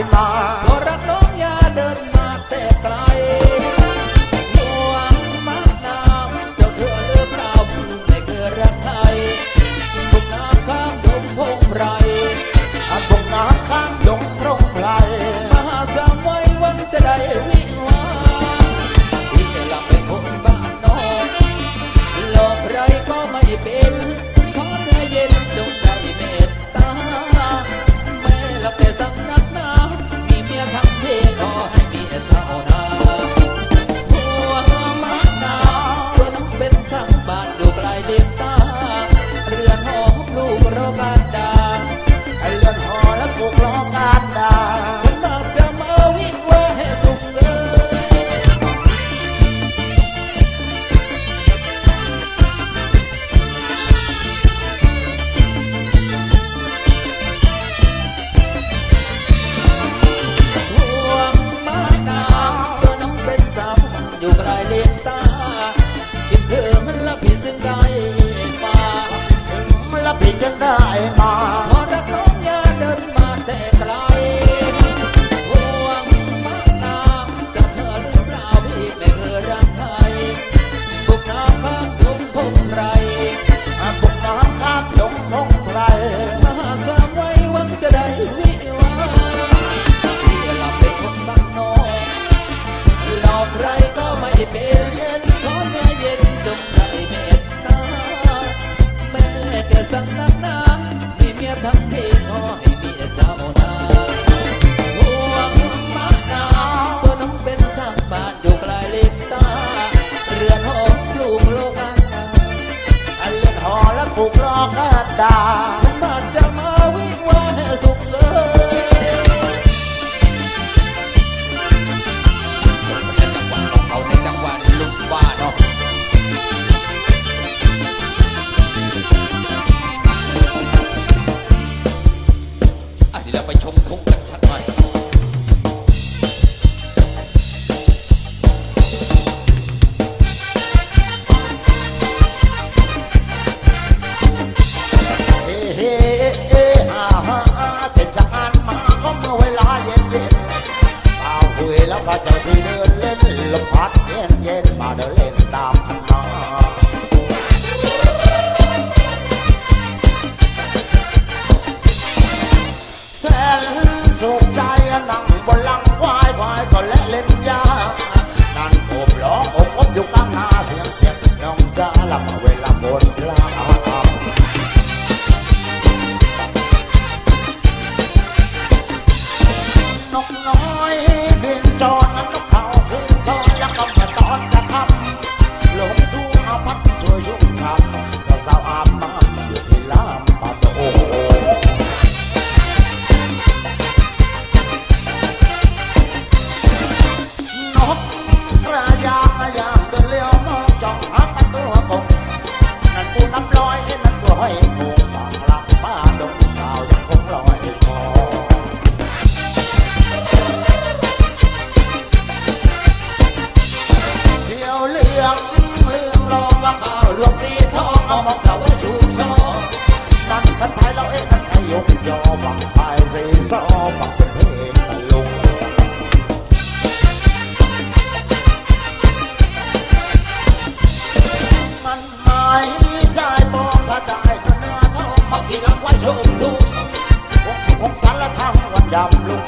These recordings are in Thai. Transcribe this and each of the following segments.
my จะได้มา งเพลงขอให้เมียเจ้านาห่วงมักนาตัวน้องเป็นสางบานอยู่ลายเล็บตา เรือนหอปลูกโลกาเรือนหอและปลูกโลกาดา dumb look.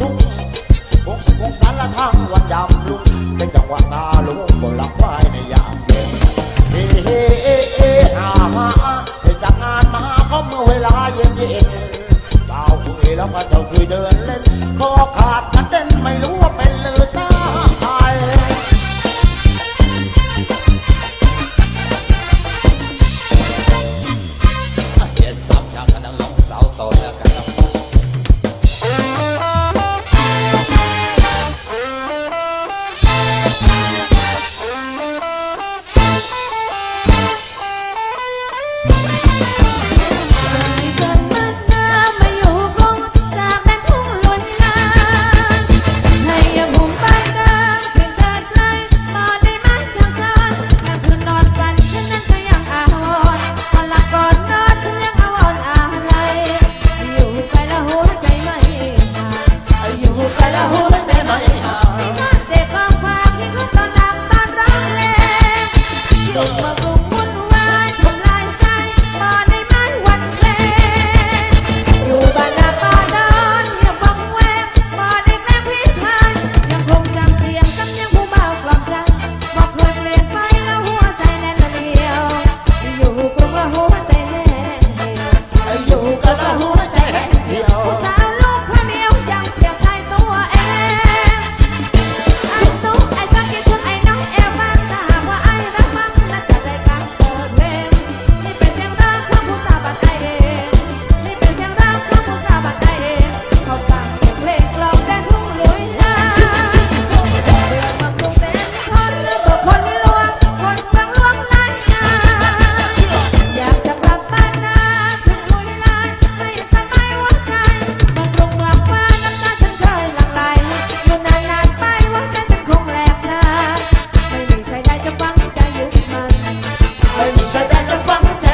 ทุ่งวงสิบงสารทางวันยามลุ่งเป็นจังหวะตาลุงบนหลับไว้ในยามเย็นเฮ้เฮ้เอเออาฮาเธอจากงานมาก็เมื่อเวลาเย็นเย็นบ่าวคุยแล้วก็เจ้าคุยเดินเล่น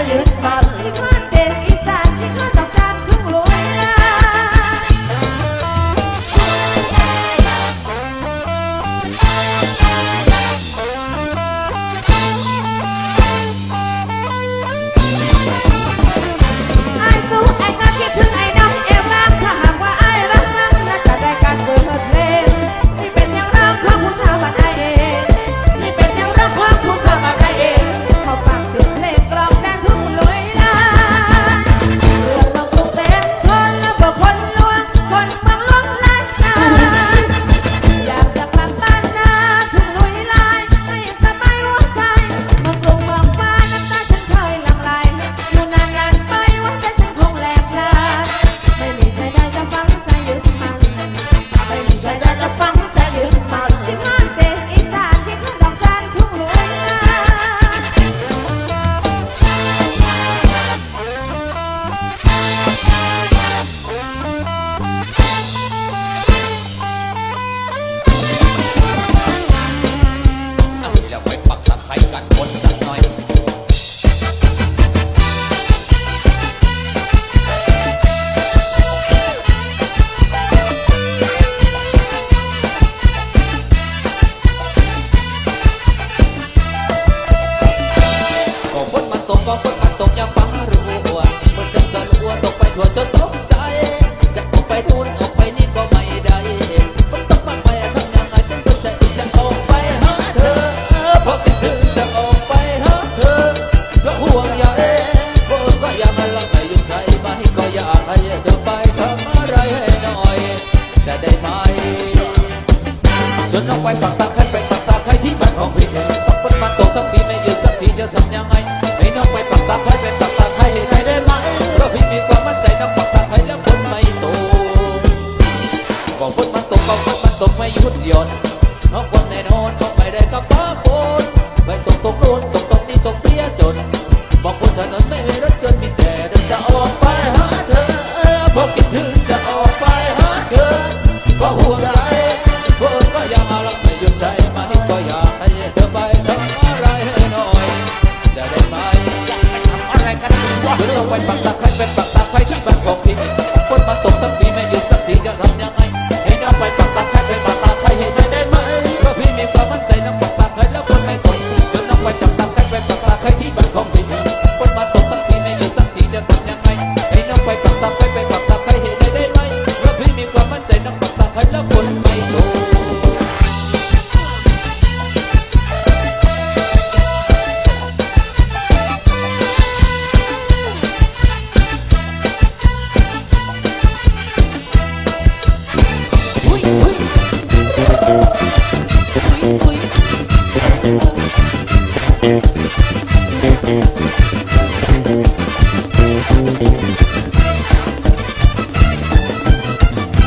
goodbye. ได้ไหมจนน้องไปปักตาใครไปปักตาใครที่บ้านของพี่ต้องคนมาตกทั้งปีไม่ยืนสักทีจะทำยังไงให้น้องไปปักตาใครไปปักตาใครให้ได้ได้ไหมเพราะพี่มีความมั่นใจน้องปักตาใครแล้วคนไม่ตกบอกฝนมันตกบอกฝนมันตกไม่หยุดหย่อนน้องคนแน่นอนต้องไม่ได้กับ เดี๋ยวเราไปปักตาใครเป็นปัก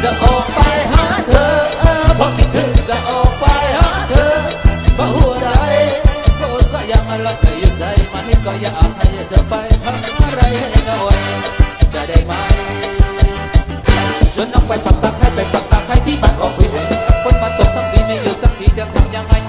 จะออกไปหาเธอเพราะคิดถึงจะออกไปหาเธอเพราะหัวใจคนก็ยังรักไม่หยุดใจมันก็อยากให้เธอไปทำอะไรให้หน่อยจะได้ไหมชวนน้องไปปักตาใครไปปักตาใครที่บ้านของพี่ ยังไง